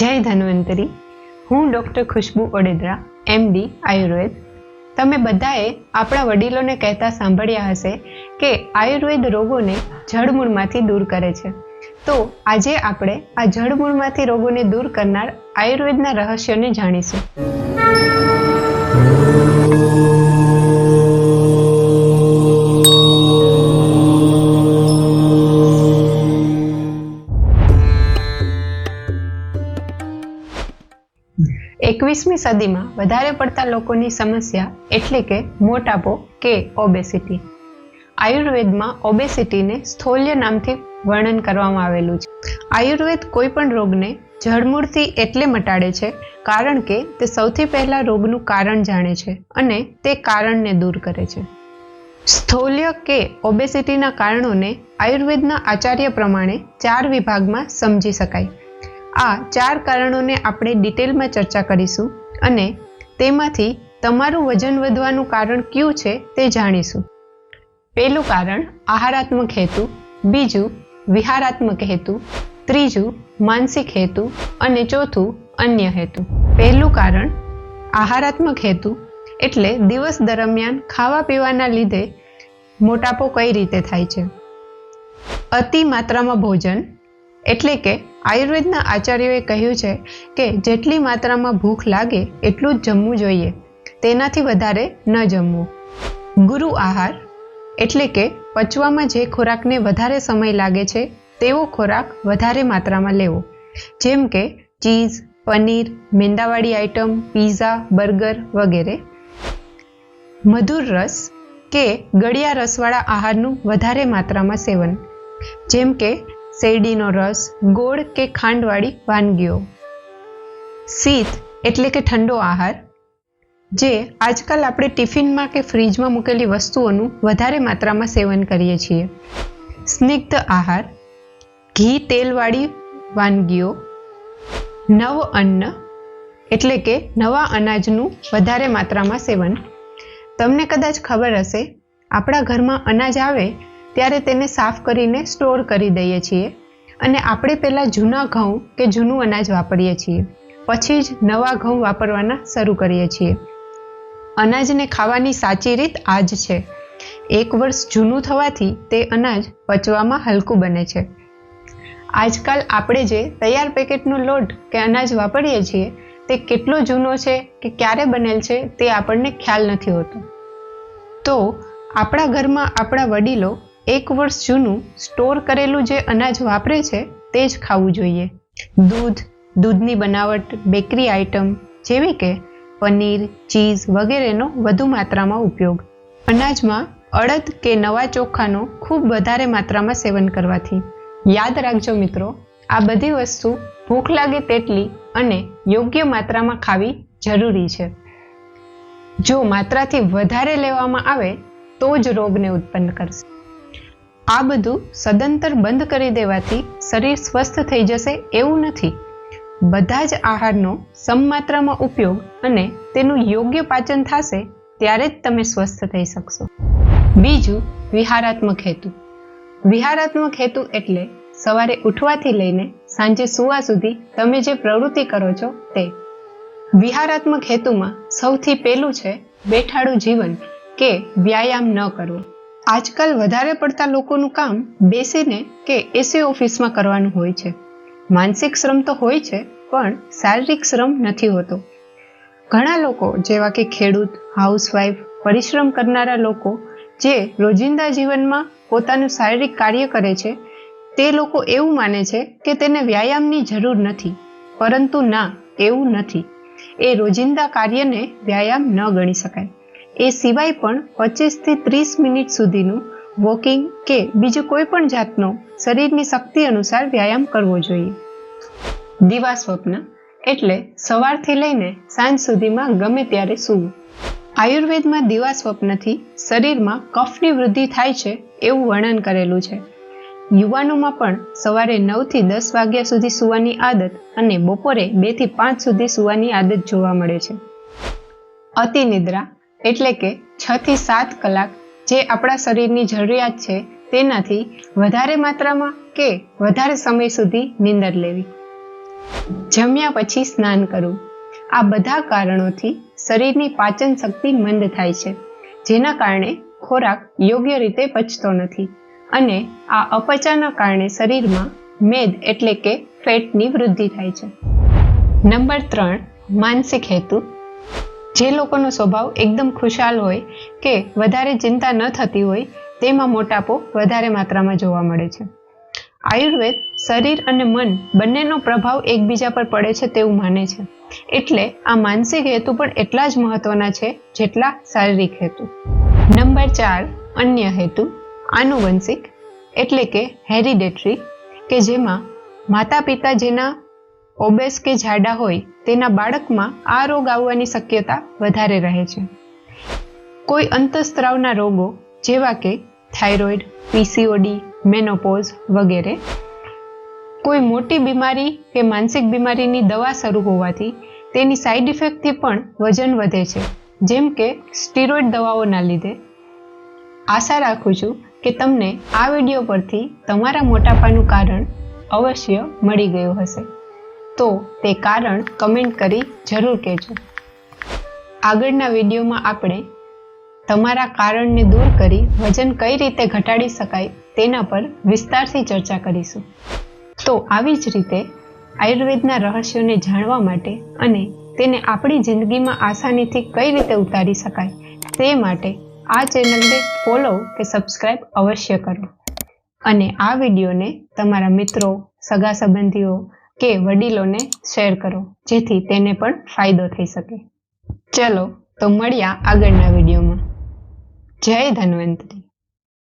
જય ધન્વંતરી. હું doctor Khushbu Odedara MD Ayurveda. તમે બધાએ આપણા વડીલોને કહેતા સાંભળ્યા હશે કે આયુર્વેદ રોગોને જડમૂળમાંથી દૂર કરે છે. તો આજે આપણે આ જડમૂળમાંથી રોગોને દૂર કરનાર આયુર્વેદના રહસ્યોને જાણીશું. એકવીસમી સદીમાં વધારે પડતા લોકોની સમસ્યા એટલે કે મોટાપો કે ઓબેસિટી આયુર્વેદમાં ઓબેસિટીને સ્થૌલ્ય નામથી વર્ણન કરવામાં આવેલું છે. આયુર્વેદ કોઈપણ રોગને જળમૂળથી એટલે મટાડે છે કારણ કે તે સૌથી પહેલાં રોગનું કારણ જાણે છે અને તે કારણને દૂર કરે છે. સ્થૌલ્ય કે ઓબેસિટીના કારણોને આયુર્વેદના આચાર્ય પ્રમાણે ચાર વિભાગમાં સમજી શકાય. આ ચાર કારણોને આપણે ડિટેલમાં ચર્ચા કરીશું અને તેમાંથી તમારું વજન વધવાનું કારણ કયું છે તે જાણીશું. પહેલું કારણ, આહારાત્મક હેતુ. બીજું, વિહારાત્મક હેતુ. ત્રીજું, માનસિક હેતુ. અને ચોથું, અન્ય હેતુ. પહેલું કારણ, આહારાત્મક હેતુ. એટલે દિવસ દરમિયાન ખાવા પીવાના લીધે મોટાપો કઈ રીતે થાય છે? અતિ માત્રામાં ભોજન એટલે કે આયુર્વેદના આચાર્યોએ કહ્યું છે કે જેટલી માત્રામાં ભૂખ લાગે એટલું જ જમવું જોઈએ. તેનાથી વધારે ન જમવું. ગુરુ આહાર એટલે કે પચવામાં જે ખોરાકને વધારે સમય લાગે છે, તેવો ખોરાક વધારે માત્રામાં લેવો. જેમ કે ચીઝ, પનીર, મેંદાવાળી આઇટમ, પીઝા, બર્ગર વગેરે. મધુર રસ કે ગળિયા રસવાળા આહારનું વધારે માત્રામાં સેવન. જેમ કે શેરડીનો રસ, ગોળ કે ખાંડવાળી વાનગીઓ. શીત એટલે કે ઠંડો આહાર, જે આજકાલ આપણે ટિફિનમાં કે ફ્રીજમાં મૂકેલી વસ્તુઓનું વધારે માત્રામાં સેવન કરીએ છીએ. સ્નિગ્ધ આહાર, ઘી તેલવાળી વાનગીઓ, નવ અન્ન એટલે કે નવા અનાજનું વધારે માત્રામાં સેવન. તમને કદાચ ખબર હશે, આપણા ઘરમાં અનાજ આવે ત્યારે તેને સાફ કરીને સ્ટોર કરી દઈએ છીએ. અને આપણે પહેલાં જૂના ઘઉં કે જૂનું અનાજ વાપરીએ છીએ. પછી જ નવા ઘઉં વાપરવાના શરૂ કરીએ છીએ. અનાજને ખાવાની સાચી રીત આ જ છે. એક વર્ષ જૂનું થવાથી તે અનાજ પચવામાં હલકું બને છે. આજકાલ આપણે જે તૈયાર પેકેટનો લોટ કે અનાજ વાપરીએ છીએ, તે કેટલો જૂનો છે કે ક્યારે બનેલ છે તે આપણને ખ્યાલ નથી હોતો. તો આપણા ઘરમાં આપણા વડીલો એક વર્ષ જૂનું સ્ટોર કરેલું જે અનાજ વાપરે છે, તે જ ખાવું જોઈએ. દૂધ, દૂધની બનાવટ, બેકરી આઇટમ, જેવી કે પનીર, ચીઝ વગેરેનો વધુ માત્રામાં ઉપયોગ. અનાજમાં અડદ કે નવા ચોખાનો ખૂબ વધારે માત્રામાં સેવન કરવાથી. યાદ રાખજો મિત્રો, આ બધી વસ્તુ ભૂખ લાગે તેટલી અને યોગ્ય માત્રામાં ખાવી જરૂરી છે. જો માત્રાથી વધારે લેવામાં આવે, તો જ રોગને ઉત્પન્ન કરશે. આ બધું સદંતર બંધ કરી દેવાથી શરીર સ્વસ્થ થઈ જશે એવું નથી. બધા જ આહારનો સમમાત્રામાં ઉપયોગ અને તેનું યોગ્ય પાચન થશે ત્યારે જ તમે સ્વસ્થ થઈ શકશો. બીજું, વિહારાત્મક હેતુ. વિહારાત્મક હેતુ એટલે સવારે ઉઠવાથી લઈને સાંજે સુવા સુધી તમે જે પ્રવૃત્તિ કરો છો તે. વિહારાત્મક હેતુમાં સૌથી પહેલું છે બેઠાડું જીવન કે વ્યાયામ ન કરવો. આજકાલ વધારે પડતા લોકોનું કામ બેસીને કે એસી ઓફિસમાં કરવાનું હોય છે. માનસિક શ્રમ તો હોય છે, પણ શારીરિક શ્રમ નથી હોતો. ઘણા લોકો, જેવા કે ખેડૂત હાઉસવાઈફ પરિશ્રમ કરનારા લોકો, જે રોજિંદા જીવનમાં પોતાનું શારીરિક કાર્ય કરે છે, તે લોકો એવું માને છે કે તેને વ્યાયામની જરૂર નથી. પરંતુ ના, એવું નથી. એ રોજિંદા કાર્યને વ્યાયામ ન ગણી શકાય. એ સિવાય પણ પચીસથી ત્રીસ મિનિટ સુધીનું વોકિંગ કે બીજું કોઈ પણ જાતનો શરીરની શક્તિ અનુસાર વ્યાયામ કરવો જોઈએ. દિવા સ્વપ્ન એટલે સવારથી લઈને સાંજ સુધીમાં ગમે ત્યારે સૂવું. આયુર્વેદમાં દિવા સ્વપ્નથી શરીરમાં કફની વૃદ્ધિ થાય છે એવું વર્ણન કરેલું છે. યુવાનોમાં પણ સવારે નવથી દસ વાગ્યા સુધી સૂવાની આદત અને બપોરે બેથી પાંચ સુધી સૂવાની આદત જોવા મળે છે. અતિ નિદ્રા એટલે કે છ થી સાત કલાક જે આપણા શરીરની જરૂરિયાત છે તેનાથી વધારે માત્રામાં કે વધારે સમય સુધી નીંદર લેવી. જમ્યા પછી સ્નાન કરવું. આ બધા કારણોથી શરીરની પાચન શક્તિ મંદ થાય છે, જેના કારણે ખોરાક યોગ્ય રીતે પચતો નથી અને આ અપચાના કારણે શરીરમાં મેદ એટલે કે ફેટની વૃદ્ધિ થાય છે. નંબર ત્રણ, માનસિક હેતુ. જે લોકોનો સ્વભાવ એકદમ ખુશાલ હોય કે વધારે ચિંતા ન થતી હોય, તેમાં મોટાપો વધારે માત્રામાં જોવા મળે છે. આયુર્વેદ, શરીર અને મન બંનેનો પ્રભાવ એકબીજા પર પડે છે તેવું માને છે. એટલે આ માનસિક હેતુ પણ એટલા જ મહત્વના છે જેટલા શારીરિક હેતુ. નંબર ચાર, અન્ય હેતુ, આનુવંશિક એટલે કે હેરિડેટરી, કે જેમાં માતા પિતા જેના ઓબેસ કે જાડા હોય તેના બાળકમાં આ રોગ આવવાની શક્યતા વધારે રહે છે. કોઈ અંતસ્ત્રાવના રોગો જેવા કે થાઇરોઇડ, પીસીઓડી, મેનોપોઝ વગેરે, કોઈ મોટી બીમારી કે માનસિક બીમારીની દવા શરૂ હોવાથી તેની સાઈડ ઇફેક્ટથી પણ વજન વધે છે. જેમ કે સ્ટીરોઇડ દવાઓના લીધે. આશા રાખું છું કે તમને આ વીડિયો પરથી તમારા મોટાપાનું કારણ અવશ્ય મળી ગયું હશે. તો તે કારણ કમેન્ટ કરી જરૂર કહેજો. આગળના વિડીયોમાં આપણે તમારા કારણને દૂર કરી વજન કઈ રીતે ઘટાડી શકાય તેના પર વિસ્તારથી ચર્ચા કરીશું. તો આવી જ રીતે આયુર્વેદના રહસ્યોને જાણવા માટે અને તેને આપણી જિંદગીમાં આસાનીથી કઈ રીતે ઉતારી શકાય તે માટે આ ચેનલને ફોલો કે સબસ્ક્રાઇબ અવશ્ય કરો. અને આ વિડીયોને તમારા મિત્રો, સગા સંબંધીઓ કે વડીલોને શેર કરો, જેથી તેને પણ ફાયદો થઈ શકે. ચલો, તો મળ્યા આગળના વિડીયોમાં. જય ધન્વંતરી.